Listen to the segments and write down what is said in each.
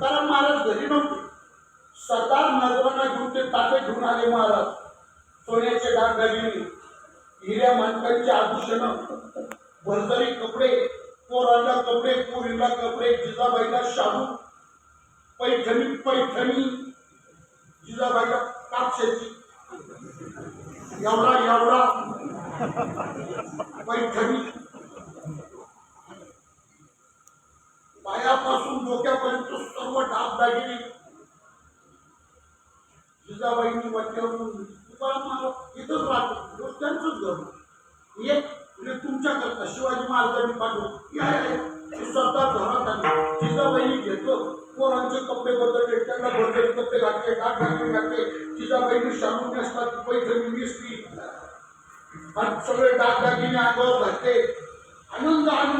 तुकाराम महाराज घरी नव्हते. स्वतः नजरांना घेऊन ते ताटे घेऊन आले महाराज. सोन्याचे दागदागिने हिऱ्या माणसांची आभूषण. भरदरी कपडे पोरांना कपडे पोरीला कपडे जिजाबाईला शाहू पैठणी पैठणी. जिजाबाईला कापशाची एवढा एवढा. पैठणी. पायापासून डोक्यापर्यंत सर्व दागदागिने जिजाबाईंनी वाट्यावरून तुकाराम महाराज इथंच राहतो. रोज त्यांचंच घर. ये म्हणजे तुमच्याकरता शिवाजी महाराजांनी पाठवलं या स्वतः घरात आली जिजाबाईंनी घेतलं. पोरांचे कपडे बदलले त्यांना बदलले कपडे घातले गाठ घातले घातले. जिजाबाईंनी शालून नेसतात पैठणी नेसली. आणि सगळे दागदागिने अंगावर घातले. आनंद आनंद.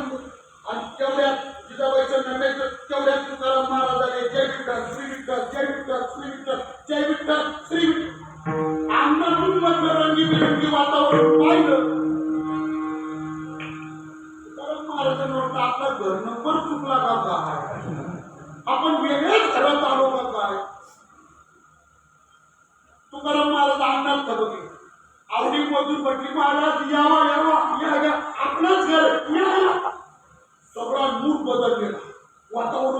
रंगीबिरंगी वातावरण पाहिलं तुकाराम महाराजांना वाटतं आपला घर नंबर चुकला का काय आपण वेगळ्याच घरात आलो का काय तुकाराम महाराज अंगणात थबकले आवडी मधून म्हटली महाराज यावा यावा या या आपलंच घर या या. सगळा मूड बदललेला. वातावरण